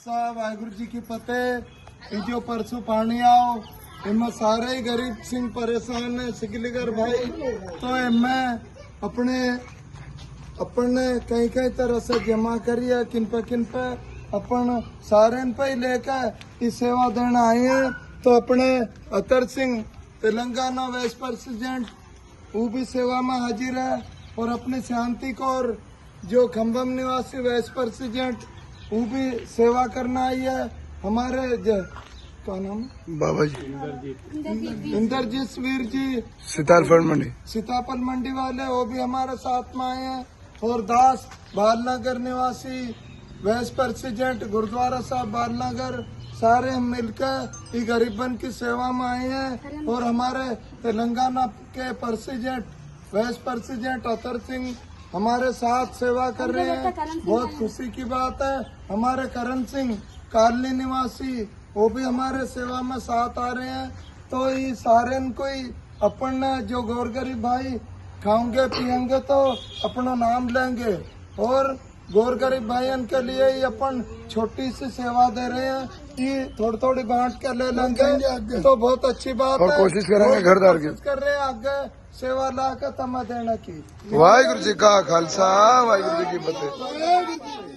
ਸਾਹਿਬ ਵਾਹਿਗੁਰੂ ਜੀ ਕੀ ਫਤਿਹ ਇਹ ਜੋ ਪਰਸੋਂ ਪਾਣੀ आओ इनमें सारे ही गरीब सिंह परेशान है सिकलीगर भाई तो मैं अपने अपने कई कई तरह से जमा करिए किन पे किन पे अपन सारे पे ही लेकर इस सेवा देना आए हैं तो अपने अतर सिंह तेलंगाना वाइस प्रेसिडेंट वो भी सेवा में हाजिर है और अपनी शांति कौर जो खम्बम निवासी वाइस प्रेसिडेंट वो भी सेवा करना आई है हमारे क्या नाम? बाबा जी इंद्रजीत वीर जी। सितार फंड मंडी। सीताफल मंडी वाले वो भी हमारे साथ में आए हैं। और दास बालनगर निवासी वैस प्रेसिडेंट गुरुद्वारा साहब बालनगर सारे हम मिलकर ये गरीबन की सेवा में आए हैं। और हमारे तेलंगाना के प्रेसिडेंट वैस प्रेसिडेंट अतर सिंह हमारे साथ सेवा कर रहे हैं। बहुत खुशी की बात है। हमारे करण सिंह कालनी निवासी वो भी हमारे सेवा में साथ आ रहे हैं। तो ये सारे को ही अपन जो गौर गरीब भाई खाओगे पियेंगे तो अपना नाम लेंगे। और गौर गरीब भाइयों के लिए ही अपन छोटी सी सेवा दे रहे हैं कि थोड़ी थोड़ी बांट कर ले लेंगे। तो बहुत अच्छी बात और है। कोशिश करेंगे घर दार की। कर रहे हैं आगे सेवा ला कर तमा देने की। वाहिगुरु जी का खालसा वाहिगुरु जी की फतेह।